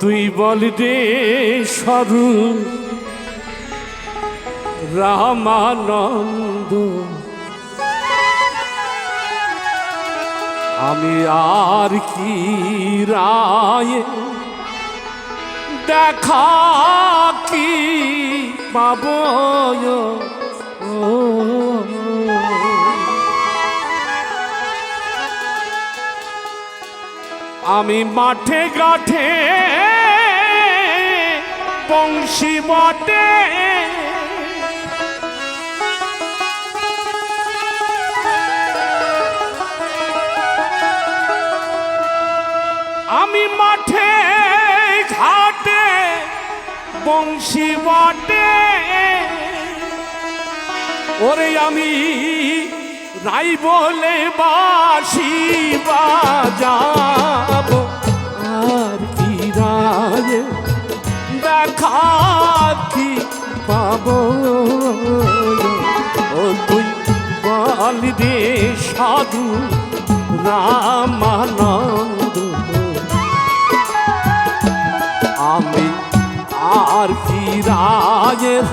তুই বল রে সরু রামানন্দ। আমি আর কি রায় দেখা কি পাব? ও আমি মাঠে গাঠে বংশী বটে। আমি মাঠে ঘাটে বংশী বটে। ওরে আমি রাই বলে বাসি বাজাব। আর কি রায় দেখা কি পাব? ও তুই বল রে সাধু রামানন্দ। আমি আর কি রায়ের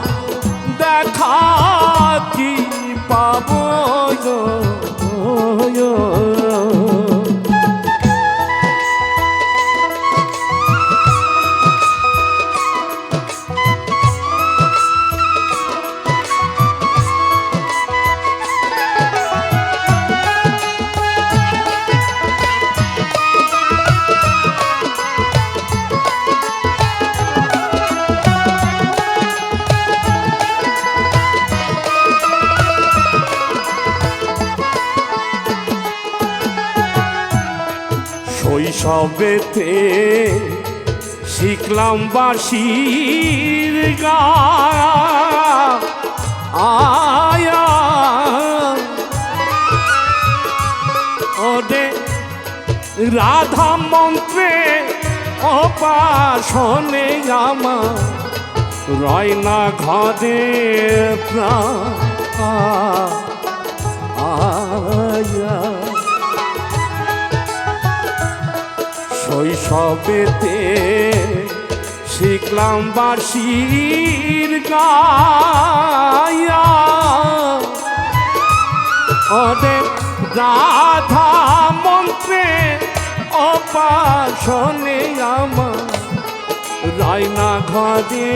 শৈশবেতে শিখলাম বাসির গা। আয়া ওরে রাধা মন্ত্রে অপাসনে আমার রয় না ঘরে প্রাণ। আয়া। শৈশবেতে শিখলাম বাসির গায়া। ওরে রাধা মন্ত্রে অপাসনে আমার রায়না ঘরে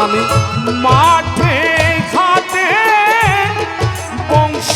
আমি মাঠে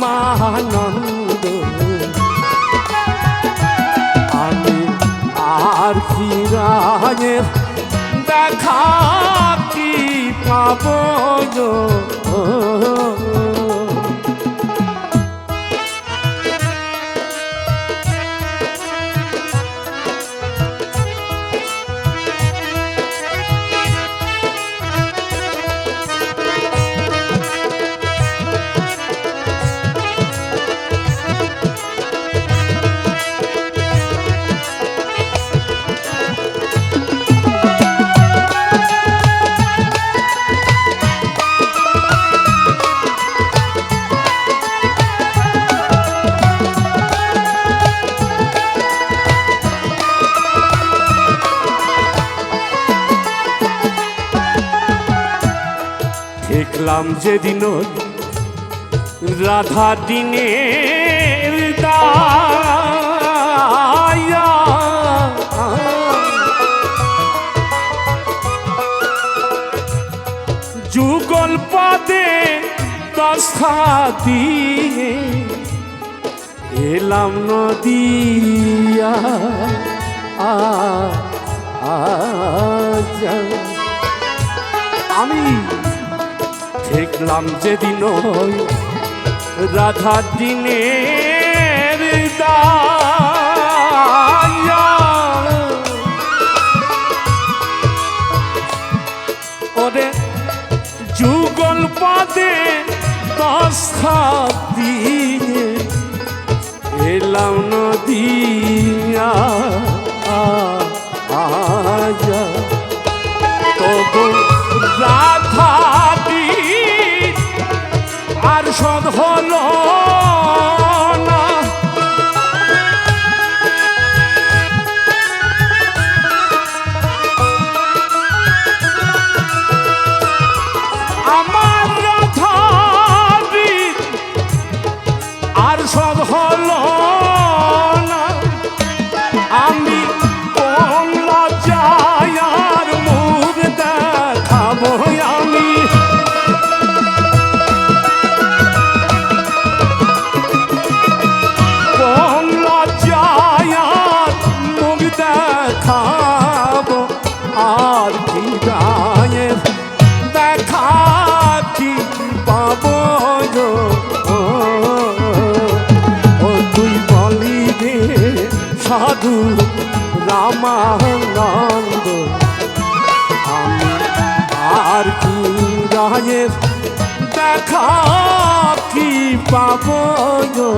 রামানন্দ আমি আর কি রায়ের দেখা কি পাব দেখলাম যেদিন রাধা দায়া যুগল পদে দশা দিয়ে এলাম নদিয়া। আমি দেখলাম যেদিন রাধা দায়া ওরে যুগল পদে দশ দিয়ে এলাম নদিয়া। আর হল না। আমার আর শোধ দেখাবো আর কি গায়ে? দেখা কি পাবো ও তুই বলি রে সাধু রামানন্দ, আমি আর কি রায়ের দেখা কি পাবো গো?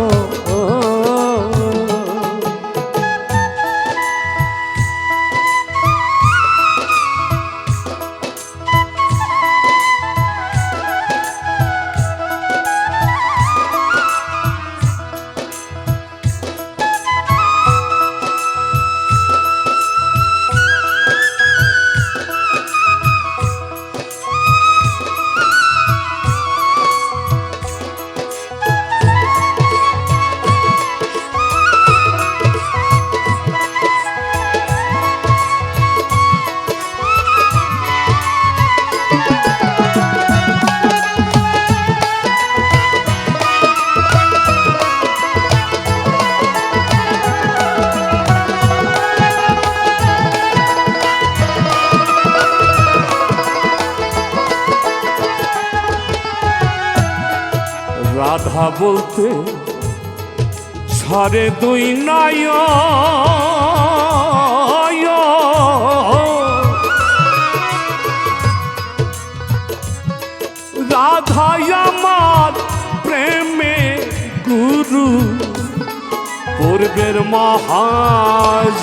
রাধা বলতে সারে দুই নয়। রাধাই আমার প্রেমে গুরু পূর্বের মহাজ।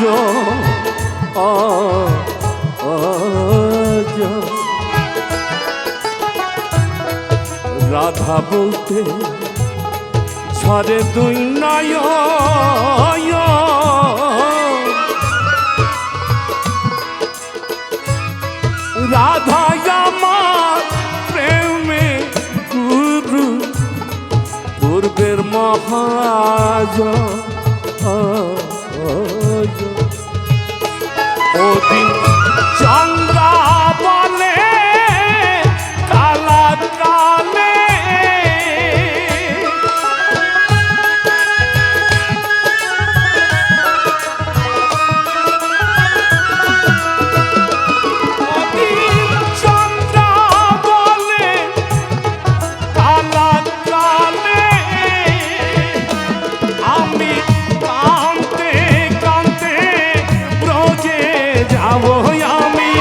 রাধা বলতে ঝরে দুই রাধা আমার প্রেমে গুরু পূর্বের মহাজ যাব আমি।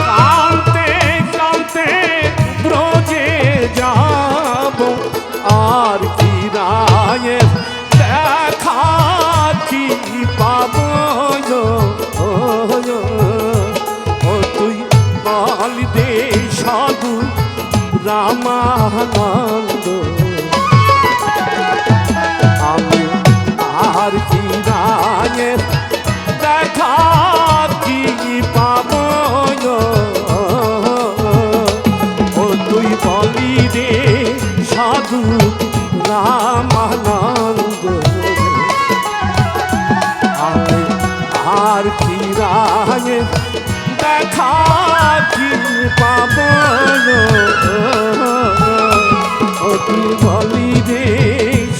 কাঁদতে কাঁদতে ব্রজে আর কি রায়ের দেখা কি সাধু রামানন্দ। সাধু রামানন্দ আমি আর কি রাঙে দেখা কি পাব ও তুই বলি রে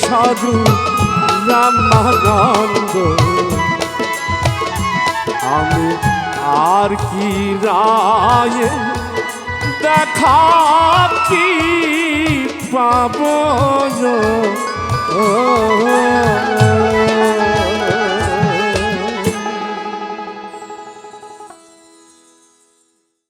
সাধু রামানন্দ আমি আর কি রায় দেখা কি পাব